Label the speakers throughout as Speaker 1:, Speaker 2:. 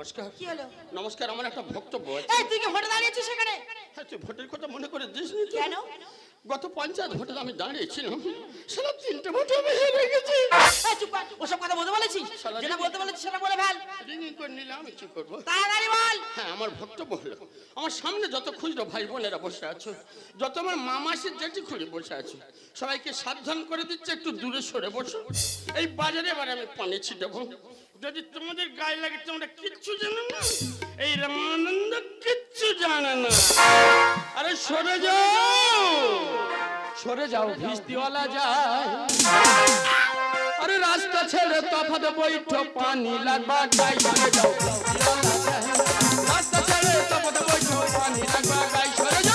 Speaker 1: নমস্কার।
Speaker 2: কি হলো?
Speaker 1: নমস্কার আমার একটা বক্তব্য আছে।
Speaker 2: এই তুই কি ভোটে দাঁড়িয়েছিস সেখানে
Speaker 1: হ্যাঁ তুই ভোটের কথা মনে করে দিস নি
Speaker 2: কেন?
Speaker 1: গত পঞ্চায়েত ভোটে আমি দাঁড়িয়েছিলাম সারা তিনটে ভোটে আমি হেরে গেছি।
Speaker 2: ওসব কথা বলতে বলেছিস? যেটা বলতে বলেছিস সেটা বলে ফেল।
Speaker 1: রিঙিং করে নিলে আমি কি করব?
Speaker 2: তাড়াতাড়ি বল।
Speaker 1: হ্যাঁ আমার বক্তব্য হলো আমার সামনে যত খুচরো ভাই বোনেরা বসে আছো যত আমার মামাসির জেঠি খুঁড়ি বসে আছো সবাইকে সাবধান করে দিচ্ছে একটু দূরে সরে বসো। এই বাজারে এবার আমি পানি ছিটাবো যদি তোমাদের গায়ে লাগে, তোমরা কিচ্ছু জানো না। এই রামানন্দ কিচ্ছু জানে না। আরে সরে যাও। সরে যাও, ভিস্তিওয়ালা যায়। আরে রাস্তা ছেড়ে তফাত বৈঠো পানি লাগবা গাই সরে যাও। রাস্তা ছেড়ে তফাত বৈঠো পানি লাগবা গাই সরে যাও।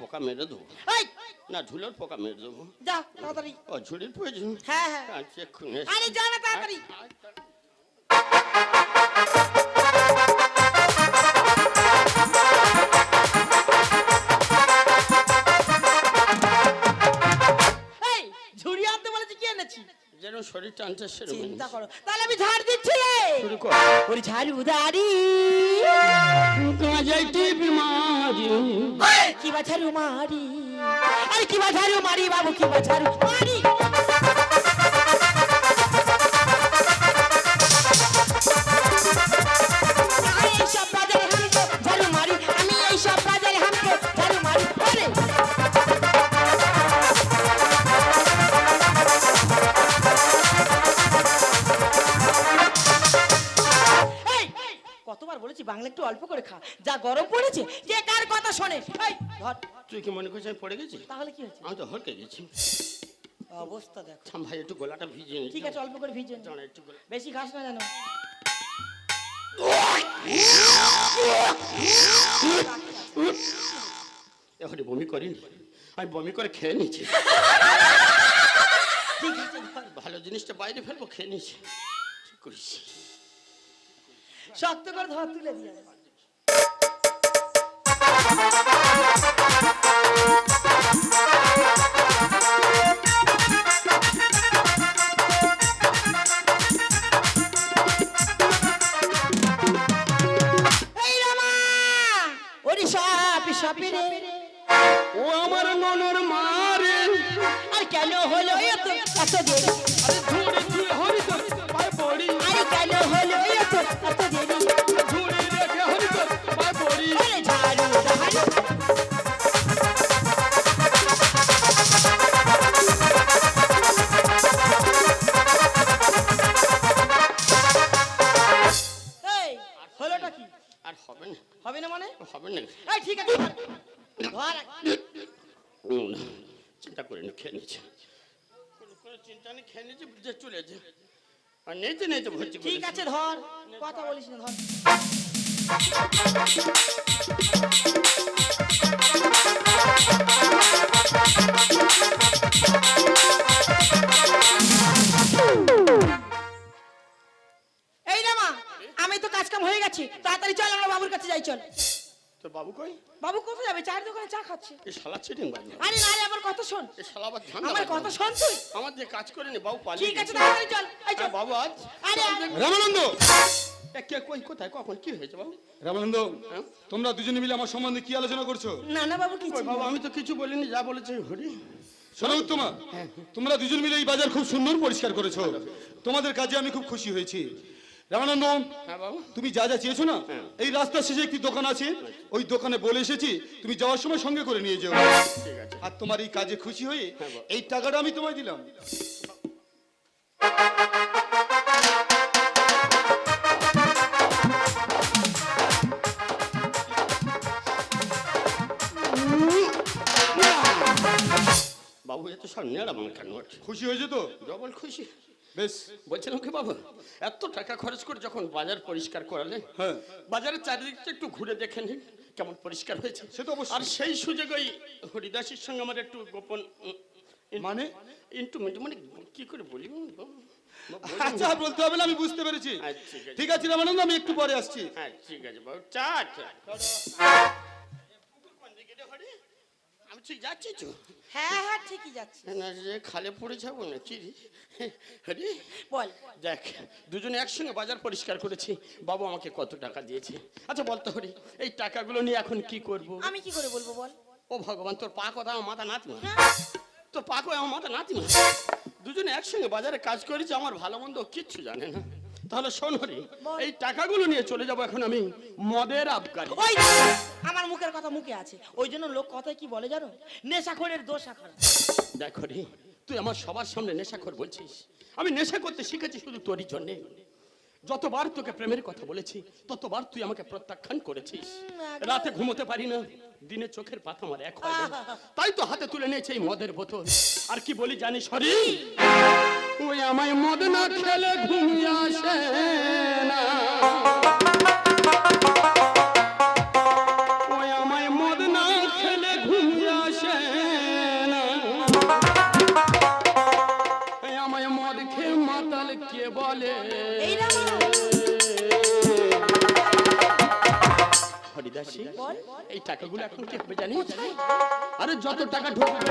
Speaker 1: পোকা মেরে দেবো। না ঝুলের পোকা মেরে দেবো।
Speaker 2: যা তাড়াতাড়ি।
Speaker 1: ও ঝুড়ির প্রয়োজন?
Speaker 2: হ্যাঁ হ্যাঁ।
Speaker 1: আচ্ছা
Speaker 2: আরে যা না তাড়াতাড়ি।
Speaker 1: যেন শরীর টানছে সেরকম
Speaker 2: চিন্তা করো। তাহলে আমি ঝাড় দিচ্ছি রে!
Speaker 1: শুরু কর।
Speaker 2: ওরে ঝাড়ু দাঁড়ি
Speaker 1: কাজাইটি বিমারি
Speaker 2: কি বা ঝাড়ু মারি? আরে কি বা ঝাড়ু মারি বাবু কি বা ঝাড়ু মারি? অল্প করে খা। যা গরম পড়েছে কে কার কথা শোনে? এই ধর।
Speaker 1: তুই কি মনে করছিস আমি পড়ে গেছি?
Speaker 2: তাহলে কি হয়েছে?
Speaker 1: আমি তো হরকে গেছি।
Speaker 2: অবস্থা দেখো।
Speaker 1: থাম ভাই একটু গলাটা ভিজিয়ে নি।
Speaker 2: ঠিক আছে অল্প করে ভিজে নে।
Speaker 1: একটু
Speaker 2: বেশি খাস না জানো
Speaker 1: এখন বমি করিনি। আমি বমি করে খেয়ে নিয়েছি।
Speaker 2: ঠিক আছে
Speaker 1: ভালো জিনিসটা বাইরে ফেলব খেয়ে নিয়েছি। করিস।
Speaker 2: শক্ত করে ধর তুলে দিয়ে।
Speaker 1: ও আমার ননর মারে
Speaker 2: আর কেন হলো এত এত দেরি
Speaker 1: আরে ঝুড়ি ঝুড়ি হরি তো পায়ে পড়ি
Speaker 2: আরে কেন হলো এত এত দেরি
Speaker 1: হবে না।
Speaker 2: হবে না মানে?
Speaker 1: হবে না।
Speaker 2: এই ঠিক আছে
Speaker 1: উম, চিন্তা করে নি খেয়ে কোনো চিন্তা নেই খেয়ে নিয়েছে যে চলেছে আর নিয়েছে নিয়েছে ভর্তি
Speaker 2: ঠিক আছে ধর। কথা বলিস না ধর।
Speaker 1: বাবু কই?
Speaker 2: বাবু কোথায় যাবে? চায়ের দোকানে চা খাচ্ছে।
Speaker 1: এ শালা চিটিং বাজ।
Speaker 2: আরে না আমার কথা শোন।
Speaker 1: এ শালা ধান
Speaker 2: আমার কথা শোন তুই।
Speaker 1: আমার যে কাজ করে নি বাবু পালিয়ে
Speaker 2: ঠিক আছে। তাড়াতাড়ি চল এই চল।
Speaker 1: হ্যাঁ, বাবু আজ
Speaker 2: আরে।
Speaker 3: রামানন্দ!
Speaker 1: কে কই কোথায় কখন কি হয়েছে বাবু?
Speaker 3: রামানন্দ
Speaker 1: হ্যাঁ?
Speaker 3: তোমরা দুজনে মিলে আমার সম্বন্ধে কি আলোচনা করছ?
Speaker 2: না না বাবু কি
Speaker 1: কই বাবু আমি তো কিছু বলিনি যা বলেছে হরি
Speaker 3: শোনো উত্তমা তোমরা দুজন মিলে এই বাজার খুব সুন্দর পরিষ্কার করেছ। তোমাদের কাজে আমি খুব খুশি হয়েছি। রামানন্দ
Speaker 1: হ্যাঁ,
Speaker 3: তুমি যা যা চেয়েছো না
Speaker 1: হ্যাঁ।
Speaker 3: এই রাস্তার শেষে একটি দোকান আছে ওই দোকানে বলে এসেছি তুমি যাওয়ার সময় সঙ্গে করে নিয়ে যাও। আর তোমার এই কাজে খুশি হয়ে
Speaker 1: হ্যাঁ,
Speaker 3: এই টাকাটা আমি তোমায় দিলাম।
Speaker 1: বাবু এত সব কেন
Speaker 3: খুশি হয়েছে তো?
Speaker 1: ডবল খুশি।
Speaker 3: বেশ
Speaker 1: বলছিলাম কি বাবা এত টাকা খরচ করে যখন বাজার পরিষ্কার করালেন
Speaker 3: হ্যাঁ
Speaker 1: বাজারের চারিদিকটা একটু ঘুরে দেখে নিন কেমন পরিষ্কার হয়েছে
Speaker 3: সে তো অবশ্যই।
Speaker 1: আর সেই সুযোগে ওই হরিদাসের সঙ্গে আমার একটু গোপন
Speaker 3: মানে?
Speaker 1: ইন্টুমেন্ট মানে কি করে বলি
Speaker 3: আচ্ছা বলতে হবে না আমি বুঝতে পেরেছি
Speaker 1: আচ্ছা, ঠিক আছে।
Speaker 3: ঠিক আছে রামানন্দ আমি একটু পরে আসছি
Speaker 1: হ্যাঁ ঠিক আছে বাবু চা চা হরি? আমি ঠিক যাচ্ছি তো?
Speaker 2: হ্যাঁ হ্যাঁ ঠিকই যাচ্ছি।
Speaker 1: না যে খালে পড়ে যাব না কি রে?
Speaker 2: বল।
Speaker 1: দেখ দুজনে একসঙ্গে বাজার পরিষ্কার করেছি বাবু আমাকে কত টাকা দিয়েছে। আচ্ছা বলতে হরি এই টাকাগুলো নিয়ে এখন কি করব?
Speaker 2: আমি কি করে বলব বল?
Speaker 1: ও ভগবান তোর পা কথা আমার মাথা নাতি না।
Speaker 2: হ্যাঁ,
Speaker 1: তোর পা কথা আমার মাথা নাতি না। দুজনে একসঙ্গে বাজারে কাজ করেছি আমার ভালো মন্দ কিচ্ছু জানে না। তাহলে শোন হরি
Speaker 2: বল।
Speaker 1: এই টাকাগুলো নিয়ে চলে যাব এখন আমি মদের আবগারি।
Speaker 2: ওই আমার মুখের কথা মুখে আছে। ওই জন্য লোক কথায় কি বলে জানো? নেশাখোরের দোষ আখার
Speaker 1: দেখ হরি তুই আমার সবার সামনে নেশাখোর বলছিস। আমি নেশা করতে শিখেছি শুধু তোরই জন্যে। যতবার তোকে প্রেমের কথা বলেছি ততবার তুই আমাকে প্রত্যাখ্যান করেছিস। রাতে ঘুমোতে পারি না দিনে চোখের পাতা আমার এক হয় তাই তো হাতে তুলে নিয়েছে এই মদের বোতল। আর কি বলি জানিস হরি? ওই আমায় মদ না খেলে ঘুম আসে না। ওই আমায় মদ না খেলে ঘুম আসে না। আমায় মদ খেয়ে মাতাল কে বলে? হরিদাসী এই টাকাগুলো এখন কি হবে জানিস? আরে যত টাকা ঢুকবে।